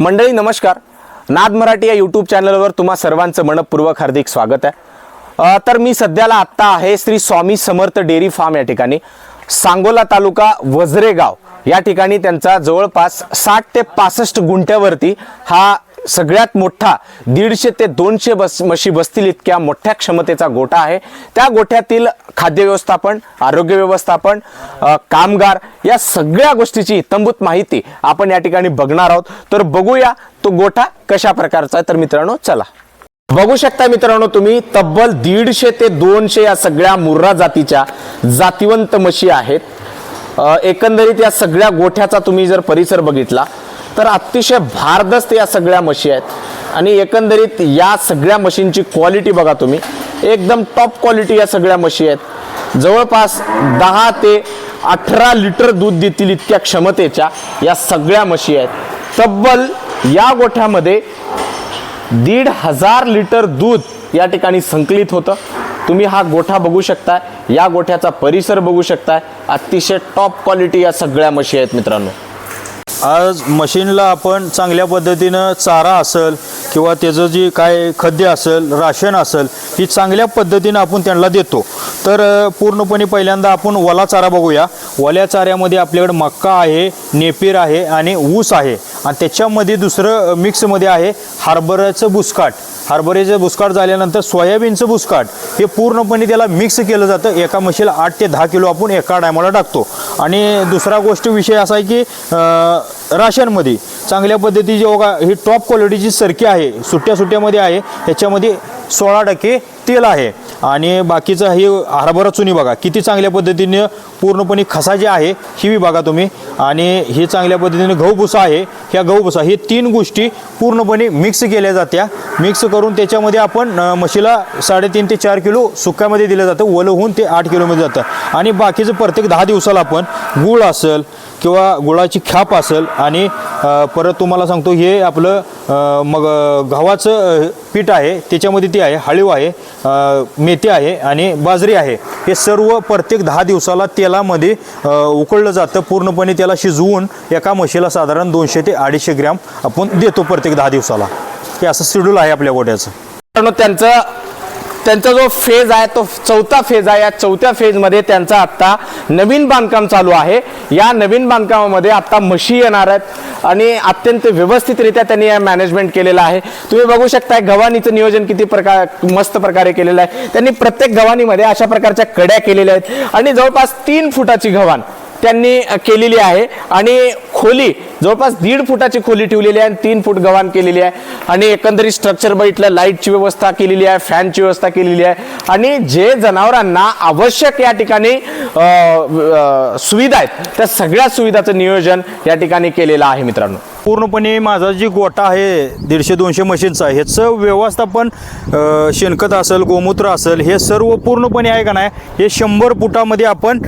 मंडळी नमस्कार. नाद मराठी या यूट्यूब चॅनलवर तुम्हा सर्वांचं मनपूर्वक हार्दिक स्वागत आहे. तर मी सध्याला आत्ता आहे श्री स्वामी समर्थ डेअरी फार्म या ठिकाणी. सांगोला तालुका वजरेगाव या ठिकाणी त्यांचा जवळपास साठ ते पासष्ट गुंठ्यावरती हा सगळ्यात मोठा दीडशे ते दोनशे बस म्हशी बसतील इतक्या मोठ्या क्षमतेचा गोठा आहे. त्या गोठ्यातील खाद्य व्यवस्थापन आरोग्य व्यवस्थापन कामगार या सगळ्या गोष्टीची इतंभूत माहिती आपण या ठिकाणी बघणार आहोत. तर बघूया तो गोठा कशा प्रकारचा आहे. तर मित्रांनो चला. बघू शकता मित्रांनो तुम्ही तब्बल दीडशे ते दोनशे या सगळ्या मुर्रा जातीच्या जातीवंत म्हशी आहेत. एकंदरीत या सगळ्या गोठ्याचा तुम्ही जर परिसर बघितला तर अतिशय भारदस्त या सगळ्या म्हशी आहेत. आणि एकंदरीत या सगळ्या म्हशींची क्वालिटी बघा तुम्ही. एकदम टॉप क्वालिटी या सगळ्या म्हशी आहेत. जवळपास दहा ते अठरा लिटर दूध देतील इतक्या क्षमतेच्या या सगळ्या म्हशी आहेत. तब्बल या गोठ्यामध्ये दीड हजार लिटर दूध या ठिकाणी संकलित होतं. तुम्ही हा गोठा बघू शकताय. या गोठ्याचा परिसर बघू शकताय. अतिशय टॉप क्वालिटी या सगळ्या म्हशी आहेत मित्रांनो. आज मशीनला आपण चांगल्या पद्धतीनं चारा असेल किंवा त्याचं जे काय खाद्य असेल राशन असेल ही चांगल्या पद्धतीनं आपण त्यांना देतो. तर पूर्णपणे पहिल्यांदा आपण वला चारा बघूया. वल्या चाऱ्यामध्ये आपल्याकडे मक्का आहे नेपीर आहे आणि ऊस आहे. आणि त्याच्यामध्ये दुसरं मिक्समध्ये आहे हरभऱ्याचं बुसकाट. हरभऱ्याचं बुसकाट झाल्यानंतर सोयाबीनचं बुसकाट. हे पूर्णपणे त्याला मिक्स केलं जातं. एका म्हशीला आठ ते दहा किलो आपण एका टायमाला टाकतो. आणि दुसरा गोष्ट विषय असा आहे की राशनमध्ये चांगल्या पद्धतीची बघा ही टॉप क्वालिटीची सरकी आहे सुट्ट्या सुट्ट्यामध्ये आहे ह्याच्यामध्ये सोळा टक्के तेल आहे. आणि बाकीचं हे हरभरा चुनी बघा किती चांगल्या पद्धतीने पूर्णपणे खसा जे आहे ही बी बघा तुम्ही. आणि हे चांगल्या पद्धतीने गहू भुसा आहे ह्या गहू भुसा हे तीन गोष्टी पूर्णपणे मिक्स केल्या जात्या. मिक्स करून त्याच्यामध्ये आपण म्हशीला साडेतीन ते चार किलो सुक्यामध्ये दिलं जातं ओलं होऊन ते आठ किलोमध्ये जातं. आणि बाकीचं प्रत्येक दहा दिवसाला आपण गूळ असेल किंवा गुळाची खाप असेल आणि परत तुम्हाला सांगतो हे आपलं मग गव्हाचं पीठ आहे त्याच्यामध्ये ते आहे हळीव आहे मेथी आहे आणि बाजरी आहे. हे सर्व प्रत्येक दहा दिवसाला तेलामध्ये उकळलं जातं. पूर्णपणे त्याला शिजवून एका म्हशीला साधारण दोनशे ते अडीचशे ग्रॅम आपण देतो प्रत्येक दहा दिवसाला. हे असं शेड्यूल आहे आपल्या गोट्याचं. त्यांचं त्यांचा जो फेज आहे तो चौथा फेज आहे. या चौथ्या फेजमध्ये त्यांचा आत्ता नवीन बांधकाम चालू आहे. या नवीन बांधकामामध्ये आत्ता म्हशी येणार आहेत आणि अत्यंत व्यवस्थितरित्या त्यांनी या मॅनेजमेंट केलेलं आहे. तुम्ही बघू शकताय गव्हाणीचं नियोजन किती प्रकार मस्त प्रकारे केलेलं आहे. त्यांनी प्रत्येक गव्हाणीमध्ये अशा प्रकारच्या कड्या केलेल्या आहेत. आणि जवळपास तीन फुटाची गव्हाण त्यांनी केलेली आहे. आणि खोली जवळपास दीड फुटाची खोली ठेवलेली आहे आणि तीन फूट गव्हाण केलेली आहे आणि एकंदरीत स्ट्रक्चर बघितलं लाईटची व्यवस्था केलेली आहे फॅनची व्यवस्था केलेली आहे. आणि जे जनावरांना आवश्यक या ठिकाणी सुविधा आहेत त्या सगळ्या सुविधाचं नियोजन या ठिकाणी केलेलं आहे मित्रांनो. पूर्णपणे माझा जी गोठा आहे दीडशे दोनशे मशीनचा ह्याचं व्यवस्थापन शेणखत असेल गोमूत्र असेल हे सर्व पूर्णपणे आहे का नाही हे शंभर फुटामध्ये आपण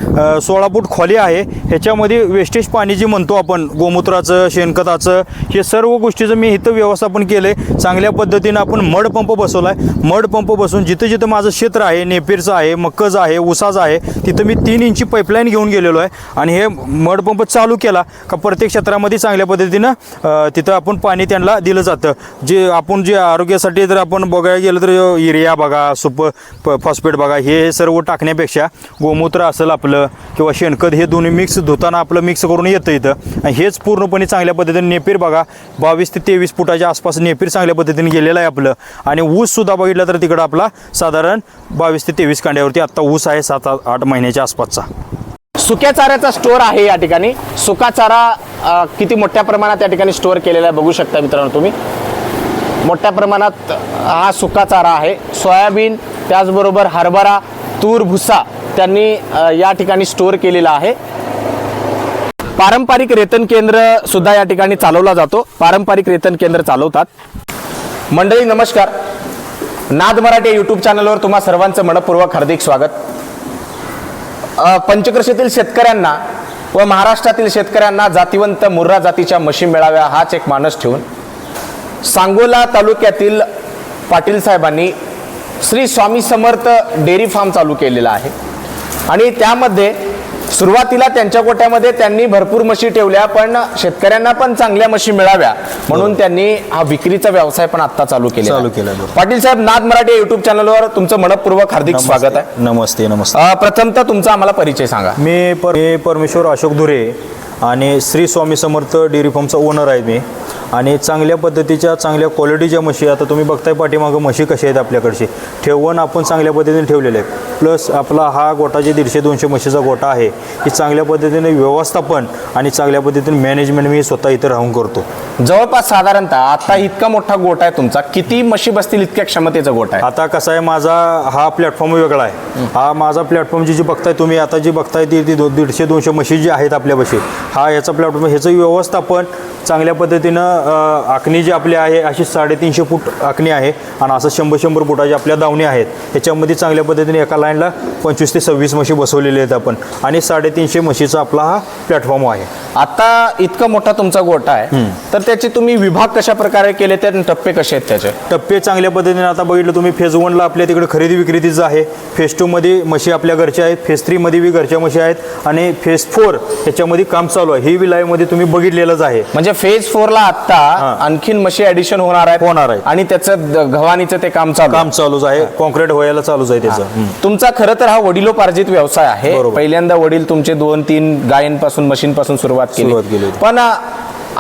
सोळा फूट खोली आहे. ह्याच्यामध्ये वेस्टेज पाणी जे म्हणतो आपण गोमूत्र खताचं शेणखताचं हे सर्व गोष्टीचं मी इथं व्यवस्थापन केलं आहे चांगल्या पद्धतीनं आपण मड पंप बसवला आहे मड पंप बसून जिथं जिथं माझं क्षेत्र आहे नेपीरचं आहे मक्कज आहे उसाचं आहे तिथं मी तीन इंची पाईपलाईन घेऊन गेलेलो आहे. आणि हे मड पंप चालू केला का प्रत्येक क्षेत्रामध्ये चांगल्या पद्धतीनं तिथं आपण पाणी त्यांना दिलं जातं. जे आपण जे आरोग्यासाठी जर आपण बघायला गेलं तर युरिया बघा सुप प- फॉस्फेट बघा हे सर्व टाकण्यापेक्षा गोमूत्र असेल आपलं किंवा शेणखत हे दोन्ही मिक्स धुताना आपलं मिक्स करून येतं इथं. आणि हेच पूर्णपणे चांगल्या पद्धतीने नेपीर बघा. बावीस ते तेवीस फुटाच्या आसपास नेपीर चांगल्या पद्धतीने गेलेलं आहे आपलं. आणि ऊस सुद्धा बघितलं तर तिकडं आपला साधारण बावीस ते तेवीस कांड्यावरती आत्ता ऊस आहे सात आठ आठ महिन्याच्या आसपासचा. सुक्या चाऱ्याचा स्टोअर आहे या ठिकाणी. सुका चारा किती मोठ्या प्रमाणात या ठिकाणी स्टोअर केलेला आहे बघू शकता मित्रांनो तुम्ही. मोठ्या प्रमाणात हा सुका चारा आहे. सोयाबीन त्याचबरोबर हरभरा तूर भुसा त्यांनी या ठिकाणी स्टोअर केलेला आहे. पारंपरिक रेतन केंद्र सुद्धा या ठिकाणी चालवला जातो. पारंपरिक रेतन केंद्र चालवतात. मंडळी नमस्कार. नाद मराठी यूट्यूब चॅनलवर तुम्हा सर्वांचं मनपूर्वक हार्दिक स्वागत. पंचकृषीतील शेतकऱ्यांना व महाराष्ट्रातील शेतकऱ्यांना जातिवंत मुर्रा जातीच्या म्हशी मिळाव्या हाच एक मानस ठेवून सांगोला तालुक्यातील पाटील साहेबांनी श्री स्वामी समर्थ डेअरी फार्म चालू केलेला आहे. आणि त्यामध्ये सुरुवातीला त्यांच्या गोट्यामध्ये त्यांनी भरपूर म्हशी ठेवल्या पण शेतकऱ्यांना पण चांगल्या म्हशी मिळाव्या. म्हणून त्यांनी हा विक्रीचा व्यवसाय पण आता चालू केला चालू बरोबर. पाटील साहेब नाद मराठी युट्यूब चॅनलवर तुमचं मनपूर्वक हार्दिक स्वागत आहे. नमस्ते नमस्ते. प्रथमतः तुमचा आम्हाला परिचय सांगा. मी पर मी परमेश्वर अशोक धुरे. आणि श्री स्वामी समर्थ डेअरी फार्मचा ओनर आहे मी. आणि चांगल्या पद्धतीच्या चांगल्या क्वालिटीच्या म्हशी आता तुम्ही बघताय पाठीमागं म्हशी कशा आहेत आपल्याकडची. ठेवण आपण चांगल्या पद्धतीने ठेवलेले आहे प्लस आपला हा गोटा जे दीडशे दोनशे म्हशीचा गोटा आहे ही चांगल्या पद्धतीने व्यवस्थापन आणि चांगल्या पद्धतीने मॅनेजमेंट मी स्वतः इथं राहून करतो. जवळपास साधारणतः आता इतका मोठा गोटा आहे तुमचा किती म्हशी बसतील इतक्या क्षमतेचा गोटा आहे? आता कसं आहे माझा हा प्लॅटफॉर्म वेगळा आहे. हा माझा प्लॅटफॉर्म जी जी बघताय तुम्ही आता जी बघताय ती ती दो- दीडशे दोनशे म्हशी जी आहेत आपल्यापाशी हा याचा प्लॅटफॉर्म ह्याचं व्यवस्थापन चांगल्या पद्धतीनं आखणी जी आपली आहे अशी साडेतीनशे फूट आखणी आहे आणि असं शंभर शंभर फुटाच्या आपल्या दावणी आहेत. ह्याच्यामध्ये चांगल्या पद्धतीने एका लाईनला पंचवीस ते सव्वीस म्हशी बसवलेल्या आहेत आपण. आणि साडेतीनशे म्हशीचा आपला हा प्लॅटफॉर्म आहे. आता इतका मोठा तुमचा गोटा आहे. तर त्याचे तुम्ही विभाग कशा प्रकारे केले? ते आणि टप्पे कसे आहेत त्याचे? टप्पे चांगल्या पद्धतीने आता बघितलं तुम्ही फेज वनला आपल्या तिकडे खरेदी विक्रेतीचं आहे. फेज टूमध्ये म्हशी आपल्या घरच्या आहेत. फेज थ्रीमध्ये बी घरच्या म्हशी आहेत. आणि फेज फोर ह्याच्यामध्ये काम चालू आहे ही बी लाईव्हमध्ये तुम्ही बघितलेलंच आहे म्हणजे फेज फोर ला आता आणखीन म्हशी ऍडिशन होणार आहेत होणार आहेत. आणि त्याचं गव्हाणीचं ते काम चालू आहे. काम चालूच आहे कॉन्क्रीट व्हायला चालूच आहे त्याचं. तुमचा खरं तर हा वडिलोपार्जित व्यवसाय आहे. पहिल्यांदा वडील तुमचे दोन तीन गायींपासून मशीनपासून सुरुवात सुरुवात केली. पण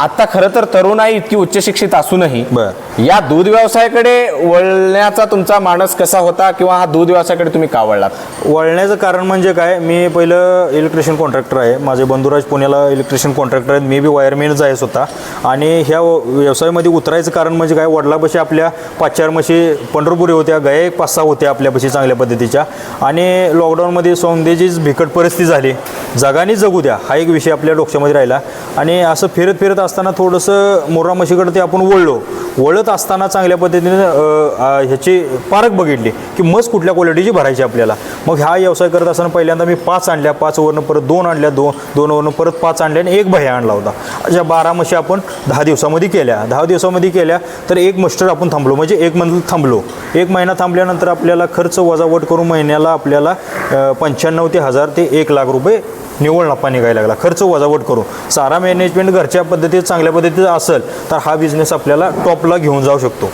आता खरं तर तरुणाई इतकी उच्च शिक्षित असूनही बर. या दूध व्यवसायाकडे वळण्याचा तुमचा मानस कसा होता किंवा हा दूध व्यवसायाकडे तुम्ही का वळलात? वळण्याचं कारण म्हणजे काय? मी पहिलं इलेक्ट्रिशियन कॉन्ट्रॅक्टर आहे. माझे बंधुराज पुण्याला इलेक्ट्रिशियन कॉन्ट्रॅक्टर आहेत. मी बी वायरमॅनच आहे स्वतः. आणि ह्या व्यवसायामध्ये उतरायचं कारण म्हणजे काय? वडिलापाशी आपल्या पाच चार म्हशी पंढरपुरी होत्या गाय एक पाच सहा होत्या आपल्यापाशी चांगल्या पद्धतीच्या. आणि लॉकडाऊनमध्ये सौंदेचीच बिकट परिस्थिती झाली. जगाने जगू द्या. हा एक विषय आपल्या डोक्यामध्ये राहिला. आणि असं फिरत फिरत असताना थोडंसं मोरा म्हशीकडे ते आपण वळलो. वळत असताना चांगल्या पद्धतीने ह्याची पारख बघितली की मस कुठल्या क्वालिटीची भरायची आपल्याला. मग हा व्यवसाय करत असताना पहिल्यांदा मी पाच आणल्या पाच वरनं परत दोन आणल्या दोन दोनवरनं परत पाच आणल्या आणि एक भया आणला होता. अशा बारा म्हशी आपण दहा दिवसामध्ये केल्या. दहा दिवसामध्ये केल्या तर एक मस्टर आपण थांबलो. म्हणजे एक मंथ थांबलो. एक महिना थांबल्यानंतर आपल्याला खर्च वजावट करून महिन्याला आपल्याला पंच्याण्णव ते हजार ते एक लाख रुपये निव्वळ नफा निघायला लागला. खर्च वजावट करून. चारा मॅनेजमेंट घरच्या पद्धती पद्धतीत चांगल्या पद्धतीचं असेल तर हा बिझनेस आपल्याला टॉपला घेऊन जाऊ शकतो.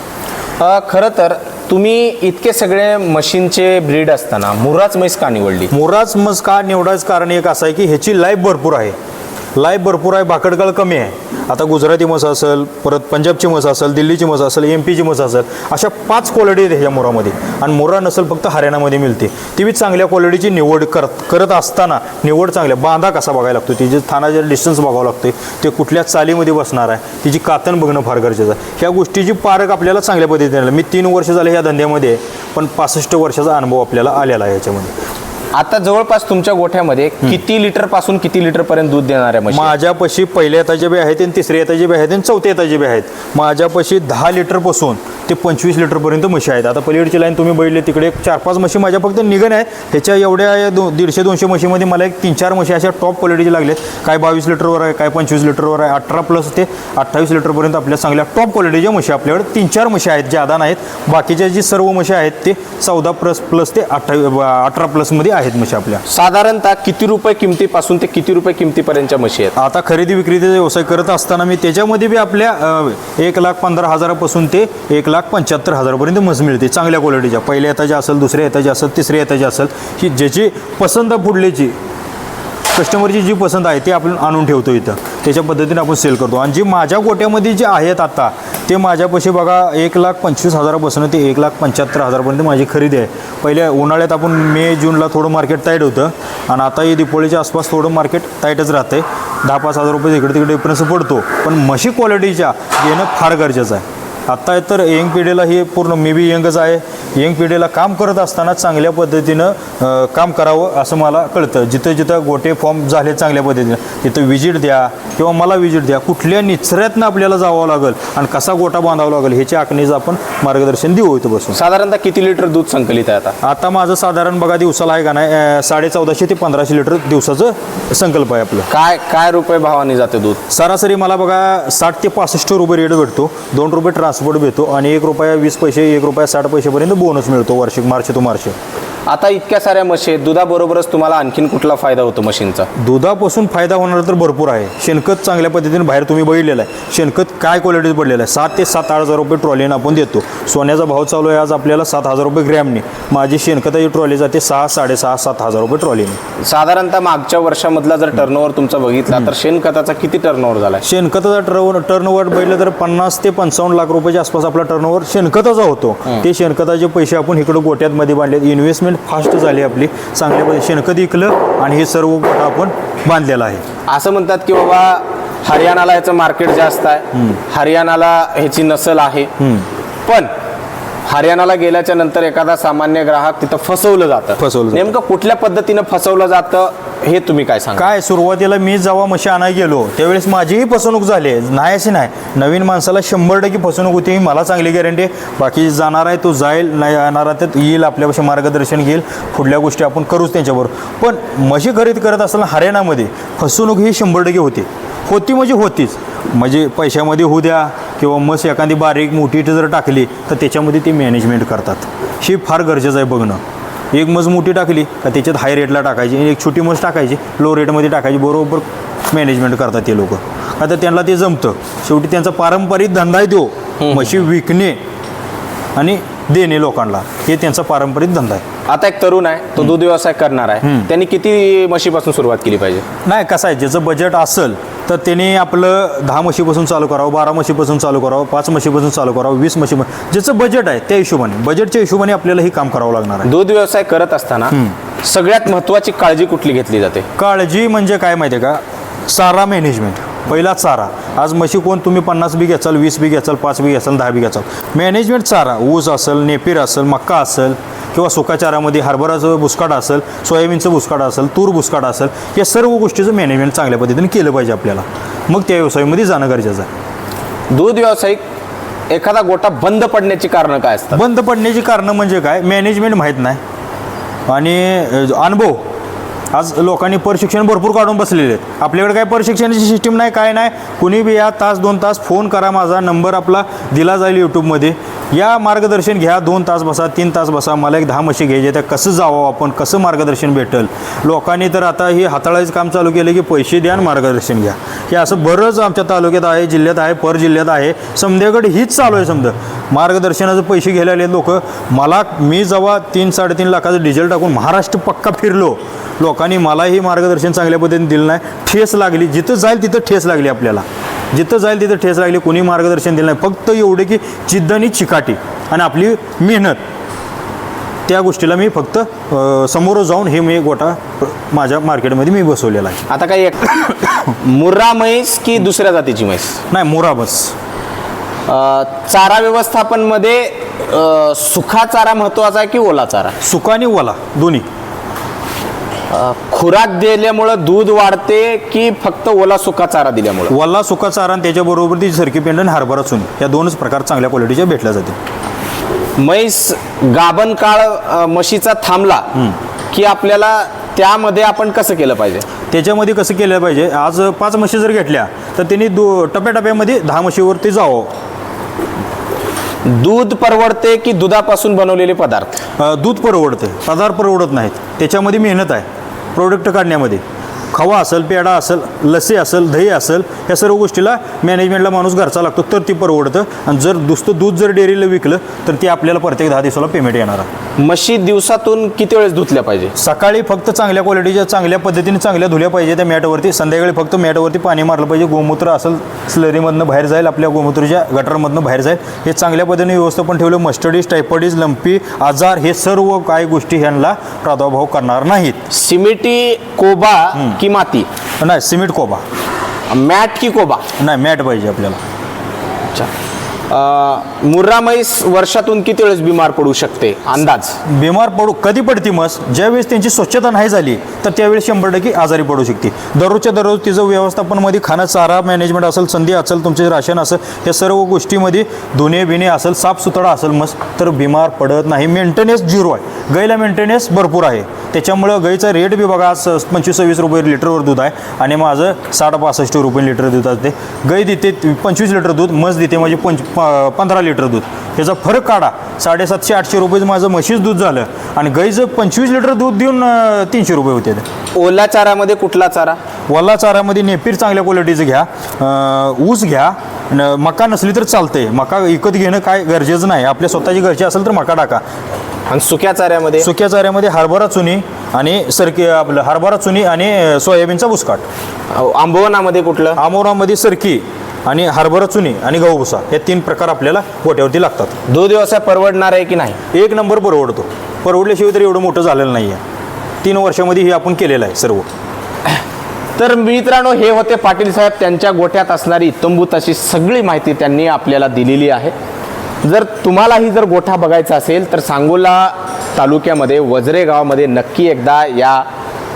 अ, खरं तर तुम्ही इतके सगळे मशीनचे ब्रीड असताना मुराच म्हैस का निवडली? मोराच मज का निवडायचं कारण एक असं आहे की ह्याची लाईफ भरपूर आहे. लाईफ भरपूर आहे भाकडकाळ कमी आहे. आता गुजराती मस असेल परत पंजाबची मस असेल दिल्लीची मस असेल एम पीची मस असेल अशा पाच क्वालिटी आहेत ह्याच्या मोरामध्ये. आणि मोरा नसेल फक्त हरियाणामध्ये मिळते. ती बी चांगल्या क्वालिटीची निवड करत करत असताना निवड चांगल्या बांधा कसा बघायला लागतो? तिचे थानाचे डिस्टन्स बघावं लागते ते कुठल्या चालीमध्ये बसणार आहे? तिची कातण बघणं फार गरजेचं आहे. ह्या गोष्टीची पारख आपल्याला चांगल्या पद्धतीने मी तीन वर्ष झाले ह्या धंद्यामध्ये आहे, पण पासष्ट वर्षाचा अनुभव आपल्याला आलेला आहे याच्यामध्ये. आता जवळपास तुमच्या गोठ्यामध्ये किती लिटरपासून किती लिटर पर्यंत दूध देणाऱ्या म्हशी आहेत? माझ्यापाशी पहिल्या येताचे बी आहेत आणि तिसऱ्या येताचे बी आहेत आणि चौथ्या येताचे बी आहेत. माझ्यापाशी दहा लिटरपासून ते पंचवीस लिटरपर्यंत म्हशी आहेत. आता पलीकडची लाईन तुम्ही बघितली तिकडे एक चार पाच म्हशी माझ्या फक्त निघण आहे. ह्याच्या एवढ्या या दो दीडशे दोनशे म्हशीमध्ये मला एक तीन चार म्हशी अशा टॉप क्वालिटीचे लागलेत. काय बावीस लिटरवर आहे काय पंचवीस लिटरवर आहे अठरा प्लस ते अठ्ठावीस लिटरपर्यंत आपल्या चांगल्या टॉप क्वालिटीच्या म्हशी आपल्याकडे तीन चार म्हशी आहेत ज्यादा नाहीत. बाकीच्या जी सर्व म्हशी आहेत ते चौदा प्लस प्लस ते अठ्ठावीस अठरा प्लसमध्ये आहेत म्हशी आपल्या? साधारणतः किती रुपये किमतीपासून ते किती रुपये किमतीपर्यंतच्या म्हशी आहेत? आता खरेदी विक्रीचा व्यवसाय करत असताना मी त्याच्यामध्ये बी आपल्या अ, एक लाख पंधरा हजारापासून ते एक लाख पंच्याहत्तर हजारापर्यंत मज मिळते चांगल्या क्वालिटीच्या पहिल्या येताच्या असेल दुसऱ्या येताची असेल तिसऱ्या येताची असेल ही ज्याची पसंत फुडल्याची कस्टमरची जी पसंत आहे ती आपण आणून ठेवतो इथं. त्याच्या पद्धतीने आपण सेल करतो. आणि जी माझ्या गोट्यामध्ये जे आहेत आता ते माझ्यापाशी बघा एक लाख पंचवीस हजारापासून ते एक लाख पंच्याहत्तर हजारपर्यंत माझी खरेदी आहे. पहिल्या उन्हाळ्यात आपण मे जूनला थोडं मार्केट टाईट होतं. आणि आता हे दिपोळीच्या आसपास थोडं मार्केट टाईटच राहतं दहा पाच हजार रुपये इकडे तिकडे डिफरन्स पडतो. पण म्हशी क्वालिटीच्या घेणं फार गरजेचं आहे. आत्ता तर यंग पिढीला हे पूर्ण मे बी यंगच आहे. यंग पिढीला काम करत असताना चांगल्या पद्धतीनं काम करावं असं मला कळतं. जिथं जिथं गोटे फॉर्म झाले चांगल्या पद्धतीनं तिथं विजिट द्या किंवा मला विजिट द्या. कुठल्या निचऱ्यातनं आपल्याला जावं लागेल आणि कसा गोटा बांधावा लागेल ह्याच्या आखणीचं आपण मार्गदर्शन देऊ इथं बसून. साधारणतः किती लिटर दूध संकलित आहे आता? आता माझं साधारण बघा दिवसाला आहे का नाही साडे चौदाशे ते पंधराशे लिटर दिवसाचं संकल्प आहे आपलं. काय काय रुपये भावाने जाते दूध? सरासरी मला बघा साठ ते पासष्ट रुपये रेट भेटतो. दोन रुपये ट्रान्सपोर्ट भेटतो आणि एक रुपया वीस पैसे एक रुपया साठ पैसेपर्यंत बोनस मिळतो वार्षिक मार्च टू मार्च. आता इतक्या साऱ्या म्हशी आहेत दुधाबरोबरच तुम्हाला आणखीन कुठला फायदा होतो मशीनचा? दुधापासून फायदा होणार तर भरपूर आहे. शेणखत चांगल्या पद्धतीने बाहेर तुम्ही बघितलेलं आहे. शेणखत काय क्वालिटीत पडलेलं आहे? सात ते सात आठ हजार रुपये ट्रॉलीनं आपण देतो. सोन्याचा भाव चालू आहे आज आपल्याला सात हजार रुपये ग्रॅमने माझी शेणखताची ट्रॉली जाते सहा साडेसहा सात हजार रुपये ट्रॉलीने साधारणतः मागच्या वर्षामधला जर टर्नओव्हर तुमचा बघितला तर शेणखताचा किती टर्नओव्हर झालाय? शेणखताचा टर्न टर्नओव्हर बघितलं तर पन्नास ते पंचावन्न लाख रुपयाच्या आसपास आपला टर्नओव्हर शेणखताचा होतो. ते शेणखताचे पैसे आपण इकडं गोट्यामध्ये बांधले इन्व्हेस्टमेंट फास्ट झाली आपली. चांगल्या शेणखत विकलं आणि हे सर्व गोटा आपण बांधलेला आहे. असं म्हणतात की बाबा हरियाणाला याचं मार्केट जास्त आहे. हरियाणाला ह्याची नसल आहे. पण हरियाणाला गेल्याच्यानंतर एखादा सामान्य ग्राहक तिथं फसवलं जातं. फसवलं जातं. नेमकं कुठल्या पद्धतीनं फसवलं जातं हे तुम्ही काय सांगा? काय सुरुवातीला मी जेव्हा म्हशी आणायला गेलो त्यावेळेस माझीही फसवणूक झाली. नाही अशी नाही. नवीन माणसाला शंभर टक्के फसवणूक होती मला चांगली गॅरंटी. बाकी जाणार आहे तो जाईल नाही येणार आहे तर येईल आपल्यापाशी मार्गदर्शन घेईल. पुढल्या गोष्टी आपण करूच त्यांच्याबरोबर. पण म्हशी खरेदी करत असताना हरियाणामध्ये फसवणूक ही शंभर टक्के होती. होती म्हणजे होतीच. म्हणजे पैशामध्ये होऊ द्या किंवा मस एखादी बारीक मोठी जर टाकली तर त्याच्यामध्ये ती मॅनेजमेंट करतात. ही फार गरजेचं आहे बघणं. एक मज मोठी टाकली का त्याच्यात हाय रेटला टाकायची एक छोटी मज टाकायची लो रेटमध्ये टाकायची बरोबर मॅनेजमेंट करतात ते लोक. आता त्यांना ते जमतं. शेवटी त्यांचा पारंपरिक धंदा आहे तो. म्हशी विकणे आणि देणे लोकांना. हे त्यांचा पारंपरिक धंदा आहे. आता एक तरुण आहे तो दूध व्यवसाय करणार आहे. त्यांनी किती म्हशीपासून सुरुवात केली पाहिजे? नाही कसं आहे ज्याचं बजेट असेल तर त्यांनी आपलं दहा म्हशीपासून चालू करावं बारा म्हशीपासून चालू करावं पाच म्हशीपासून चालू करावं वीस म्हशी ज्याचं बजेट आहे त्या हिशोबाने. बजेटच्या हिशोबाने आपल्याला हे काम करावं लागणार आहे. दूध व्यवसाय करत असताना सगळ्यात महत्वाची काळजी कुठली घेतली जाते? काळजी म्हणजे काय माहिती आहे का? चारा मॅनेजमेंट पहिला चारा. आज म्हशी कोण? तुम्ही पन्नास बी घ्याचाल वीस बी घ्याचाल पाच बी घ्याचाल दहा बी घ्याचाल मॅनेजमेंट चारा. ऊस असेल नेपीर असेल मक्का असेल किंवा सुकाचारामध्ये हरभराचं बुसकाट असेल सोयाबीनचं बुसकाट असेल तूर बुसकाट असेल या सर्व गोष्टीचं मॅनेजमेंट चांगल्या पद्धतीने केलं पाहिजे आपल्याला. मग त्या व्यवसायामध्ये जाणं गरजेचं आहे. दूध व्यावसायिक एखादा गोटा बंद पडण्याची कारण काय असतात? बंद पडण्याची कारणं म्हणजे काय? मॅनेजमेंट माहीत नाही. आणि अनुभव. आज लोकांनी प्रशिक्षण भरपूर काढून बसलेले आहेत. आपल्याकडे काय प्रशिक्षणाची सिस्टीम नाही काय नाही? कुणी बी या तास दोन तास फोन करा माझा नंबर आपला दिला जाईल यूट्यूबमध्ये या मार्गदर्शन घ्या दोन तास बसा तीन तास बसा मला एक दहा म्हशी घ्यायचे त्या कसं जावं आपण कसं मार्गदर्शन भेटेल? लोकांनी तर आता हे हाताळायचं काम चालू केलं की पैसे द्या आणि मार्गदर्शन घ्या. हे असं बरंच आमच्या तालुक्यात आहे जिल्ह्यात आहे पर जिल्ह्यात आहे. समध्याकडे हीच चालू आहे समजा मार्गदर्शनाचे पैसे घ्यायला आले लोक. मला मी जेव्हा तीन साडेतीन लाखाचं डिझेल टाकून महाराष्ट्र पक्का फिरलो लोकांनी मलाही मार्गदर्शन चांगल्या पद्धतीने दिलं नाही. ठेस लागली जिथं जाईल तिथं ठेस लागली आपल्याला. जिथं जाईल तिथं ठेस लागली कोणी मार्गदर्शन दिलं नाही. फक्त एवढे की जिद्द आणि चिकाटी आणि आपली मेहनत. त्या गोष्टीला मी फक्त समोर जाऊन हे मी गोटा माझ्या मार्केटमध्ये मी बसवलेला आहे. आता काही एक मुर्रा म्हैस की दुसऱ्या जातीची म्हैस? नाही मोरा बस. चारा व्यवस्थापनमध्ये अं, सुखा चारा महत्त्वाचा आहे की ओला चारा? सुका आणि ओला दोन्ही. खुराक दिल्यामुळं दूध वाढते की फक्त ओला सुका चारा दिल्यामुळं? वल्ला सुका चारा आणि त्याच्याबरोबर ती झरकी पेंड आणि हरभरा चुनी या दोनच प्रकार चांगल्या क्वालिटीच्या भेटल्या जाते. म्हैस गाभण काळ अं, म्हशीचा थांबला की आपल्याला त्यामध्ये आपण कसं केलं पाहिजे? त्याच्यामध्ये कसं केलं पाहिजे? आज पाच म्हशी जर घेतल्या तर त्यांनी दो टप्प्याटप्प्यामध्ये दहा म्हशीवरती जावं. दूध परवडते की दुधापासून बनवलेले पदार्थ? अ, दूध परवडते पदार्थ परवडत नाहीत. त्याच्यामध्ये मेहनत आहे. प्रोडक्ट काढण्यामध्ये. खवा असेल पेढा असेल लस्सी असेल दही असेल या सर्व गोष्टीला मॅनेजमेंटला माणूस घरचा लागतो तर ती परवडतं आणि जर दुसतं दूध जर डेअरीला विकलं तर ती आपल्याला प्रत्येक दहा दिवसाला पेमेंट येणार आहे. म्हशी दिवसातून किती वेळेस धुतल्या पाहिजे? सकाळी फक्त चांगल्या क्वालिटीच्या चांगल्या पद्धतीने चांगल्या धुल्या पाहिजे त्या मॅटवरती. संध्याकाळी फक्त मॅटवरती पाणी मारलं पाहिजे. गोमूत्र असेल स्लरीमधनं बाहेर जाईल आपल्या गोमूत्रच्या गटरमधनं बाहेर जाईल. हे चांगल्या पद्धतीने व्यवस्थापन ठेवलं मस्टडीज टायफॉइडीज लंपी आजार हे सर्व काही गोष्टी ह्यांना प्रादुर्भाव करणार नाहीत. सिमेटी कोबा की माती? नाही सिमेंट कोबा. मॅट की कोबा? नाही मॅट पाहिजे आपल्याला. अच्छा. मुर्रा म्हैस वर्षातून किती वेळेस बिमार पडू शकते? अंदाज? बिमार पडू कधी पडती मस ज्यावेळेस त्यांची स्वच्छता नाही झाली तर त्यावेळेस शंभर टक्के आजारी पडू शकते. दररोजच्या दररोज तिचं व्यवस्थापनमध्ये खाणं चारा मॅनेजमेंट असेल संधी असेल तुमचे राशन असेल या सर्व गोष्टीमध्ये धुणे बिणे असेल साफसुथरा असेल मस तर बिमार पडत नाही. मेंटेनन्स झिरो आहे. गाईला मेंटेनन्स भरपूर आहे. त्याच्यामुळं गाईचा रेट बी बघा आज पंचवीस सव्वीस रुपये लिटरवर दूध आहे. आणि माझं साठ पासष्ट रुपये लिटर दूध असते गाई देते पंचवीस लिटर दूध मस देते म्हणजे पंच प पंधरा लिटर दूध. ह्याचा फरक काढा. साडेसातशे आठशे रुपयाचं माझं म्हशीच दूध झालं आणि गाईचं पंचवीस लिटर दूध देऊन तीनशे रुपये होते. ओला चारामध्ये कुठला चारा? वल्ला चाऱ्यामध्ये नेपीर चांगल्या क्वालिटीचं घ्या ऊस घ्या न- मका नसली तर चालतंय. मका विकत घेणं काय गरजेचं नाही. आपल्या स्वतःची घरची असेल तर मका टाका. आणि सुक्या चाऱ्यामध्ये? सुक्या चाऱ्यामध्ये हरभरा चुनी आणि सरकी आपलं हरभरा चुनी आणि सोयाबीनचा बुसकाट अ, आंबवनामध्ये कुठलं? आमोरामध्ये सरकी. आणि हरभरा चुनी आणि गहू भुसा हे तीन प्रकार आपल्याला गोट्यावरती लागतात. दूध व्यवसाय परवडणार आहे की नाही? एक नंबर परवडतो. परवडल्याशिवाय तर एवढं मोठं झालेलं नाही आहे तीन वर्षामध्ये हे आपण केलेलं आहे सर्व. तर मित्रांनो हे होते पाटील साहेब. त्यांच्या गोठ्यात असणारी इतंभूत अशी सगळी माहिती त्यांनी आपल्याला दिलेली आहे. जर तुम्हालाही जर गोठा बघायचा असेल तर सांगोला तालुक्यामध्ये वजरे गावामध्ये नक्की एकदा या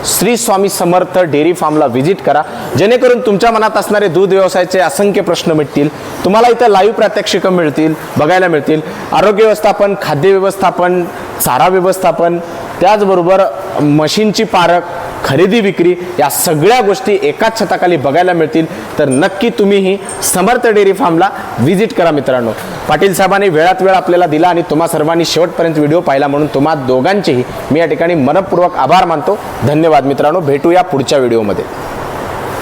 श्री स्वामी समर्थ डेअरी फार्मला व्हिजिट करा. जेणेकरून तुमच्या मनात असणारे दूध व्यवसायाचे असंख्य प्रश्न मिटतील. तुम्हाला इथं लाईव्ह प्रात्यक्षिकं मिळतील बघायला मिळतील. आरोग्य व्यवस्थापन खाद्य व्यवस्थापन चारा व्यवस्थापन त्याचबरोबर मशीनची पारख खरेदी विक्री या सगळ्या गोष्टी एकाच छताखाली बघायला मिळतील. तर नक्की तुम्हीही समर्थ डेअरी फार्मला व्हिजिट करा मित्रांनो. पाटील साहेबांनी वेळात वेळ आपल्याला दिला आणि तुम्हा सर्वांनी शेवटपर्यंत व्हिडिओ पाहिला म्हणून तुम्हा दोघांचेही मी या ठिकाणी मनपूर्वक आभार मानतो. धन्यवाद मित्रांनो. भेटूया पुढच्या व्हिडिओमध्ये.